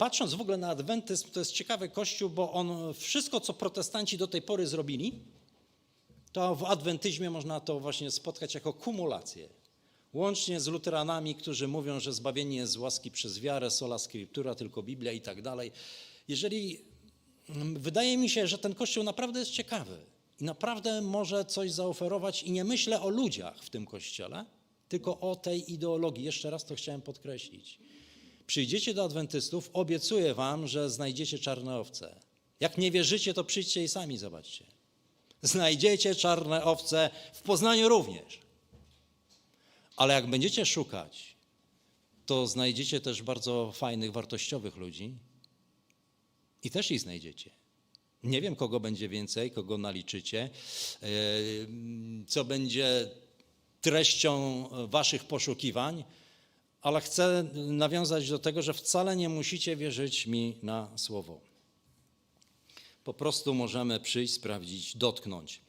patrząc w ogóle na adwentyzm, to jest ciekawy kościół, bo on wszystko, co protestanci do tej pory zrobili, to w adwentyzmie można to właśnie spotkać jako kumulację. Łącznie z luteranami, którzy mówią, że zbawienie jest z łaski przez wiarę, sola scriptura, tylko Biblia i tak dalej. Jeżeli mm, wydaje mi się, że ten kościół naprawdę jest ciekawy i naprawdę może coś zaoferować i nie myślę o ludziach w tym kościele, tylko o tej ideologii. Jeszcze raz to chciałem podkreślić. Przyjdziecie do adwentystów, obiecuję wam, że znajdziecie czarne owce. Jak nie wierzycie, to przyjdźcie i sami zobaczcie. Znajdziecie czarne owce w Poznaniu również. Ale jak będziecie szukać, to znajdziecie też bardzo fajnych, wartościowych ludzi i też ich znajdziecie. Nie wiem, kogo będzie więcej, kogo naliczycie, e, co będzie treścią waszych poszukiwań, ale chcę nawiązać do tego, że wcale nie musicie wierzyć mi na słowo. Po prostu możemy przyjść, sprawdzić, dotknąć.